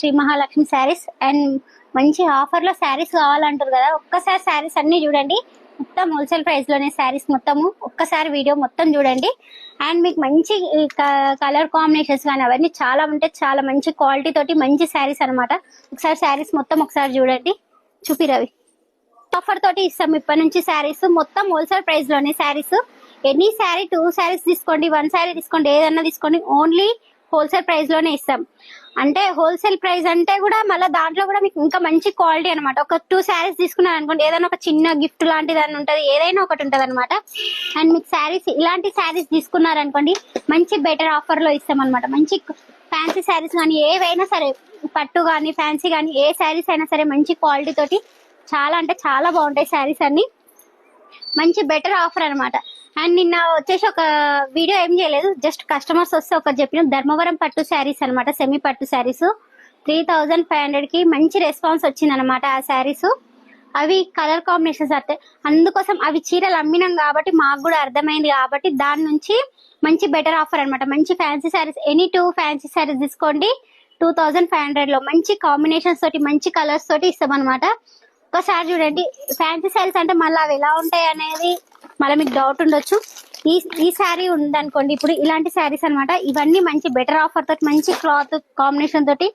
Shri Mahalakshmi sarees and మంచి ఆఫర్లో శారీస్ కావాలంటారు కదా ఒక్కసారి శారీస్ అన్ని చూడండి. మొత్తం హోల్సేల్ ప్రైస్లోనే శారీస్ మొత్తము. ఒక్కసారి వీడియో మొత్తం చూడండి. అండ్ మీకు మంచి కలర్ కాంబినేషన్స్ కానీ అవన్నీ చాలా ఉంటాయి. చాలా మంచి క్వాలిటీ తోటి మంచి శారీస్ అన్నమాట. ఒకసారి శారీస్ మొత్తం ఒకసారి చూడండి. చూపి రవి. ఆఫర్ తోటి ఇస్తాం ఇప్పటి నుంచి శారీస్. మొత్తం హోల్సేల్ ప్రైస్లోనే శారీస్. ఎనీ శారీ టూ శారీస్ తీసుకోండి వన్ శారీ తీసుకోండి ఏదన్నా తీసుకోండి. ఓన్లీ హోల్సేల్ ప్రైస్లోనే ఇస్తాం. అంటే హోల్సేల్ ప్రైస్ అంటే కూడా మళ్ళీ దాంట్లో కూడా మీకు ఇంకా మంచి క్వాలిటీ అనమాట ఒక టూ శారీస్ తీసుకున్నారు అనుకోండి ఏదైనా ఒక చిన్న గిఫ్ట్ లాంటిది అని ఉంటుంది ఏదైనా ఒకటి ఉంటుంది అనమాట అండ్ మీకు శారీస్ ఇలాంటి శారీస్ తీసుకున్నారనుకోండి మంచి బెటర్ ఆఫర్లో ఇస్తాం అనమాట మంచి ఫ్యాన్సీ శారీస్ కానీ ఏవైనా సరే పట్టు కానీ ఫ్యాన్సీ కానీ ఏ శారీస్ అయినా సరే మంచి క్వాలిటీ తోటి చాలా అంటే చాలా బాగుంటాయి శారీస్ అన్ని. మంచి బెటర్ ఆఫర్ అన్నమాట. అండ్ నిన్న వచ్చేసి ఒక వీడియో ఏం చేయలేదు జస్ట్ కస్టమర్స్ వస్తే ఒక చెప్పిన. ధర్మవరం పట్టు శారీస్ అన్నమాట సెమీ పట్టు శారీస్. త్రీ థౌజండ్ ఫైవ్ హండ్రెడ్కి మంచి రెస్పాన్స్ వచ్చింది అనమాట ఆ శారీస్. అవి కలర్ కాంబినేషన్స్ అంటే అందుకోసం అవి చీరలు అమ్మినాం కాబట్టి మాకు కూడా అర్థమైంది కాబట్టి దాని నుంచి మంచి బెటర్ ఆఫర్ అనమాట మంచి fancy saris any two fancy saris తీసుకోండి. టూ థౌజండ్ ఫైవ్ హండ్రెడ్లో మంచి కాంబినేషన్స్ తోటి మంచి కలర్స్ తోటి ఇస్తాం అనమాట ఒకసారి చూడండి ఫ్యాన్సీ శారీస్ అంటే మళ్ళీ అవి ఎలా ఉంటాయి అనేది మళ్ళీ మీకు డౌట్ ఉండొచ్చు. ఈ ఈ శారీ ఉందనుకోండి ఇప్పుడు ఇలాంటి శారీస్ అన్నమాట ఇవన్నీ మంచి బెటర్ ఆఫర్ తోటి మంచి క్లాత్ కాంబినేషన్ తోటి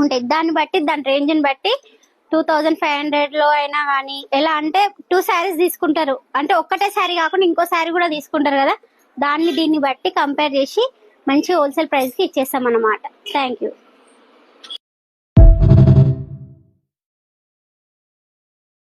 ఉంటాయి. దాన్ని బట్టి దాని రేంజ్ని బట్టి టూ థౌజండ్ ఫైవ్ హండ్రెడ్లో అయినా కానీ ఎలా అంటే టూ శారీస్ తీసుకుంటారు. అంటే ఒక్కటే శారీ కాకుండా ఇంకో శారీ కూడా తీసుకుంటారు కదా. దాన్ని దీన్ని బట్టి కంపేర్ చేసి మంచి హోల్సేల్ ప్రైస్కి ఇచ్చేస్తాం అన్నమాట థ్యాంక్ యూ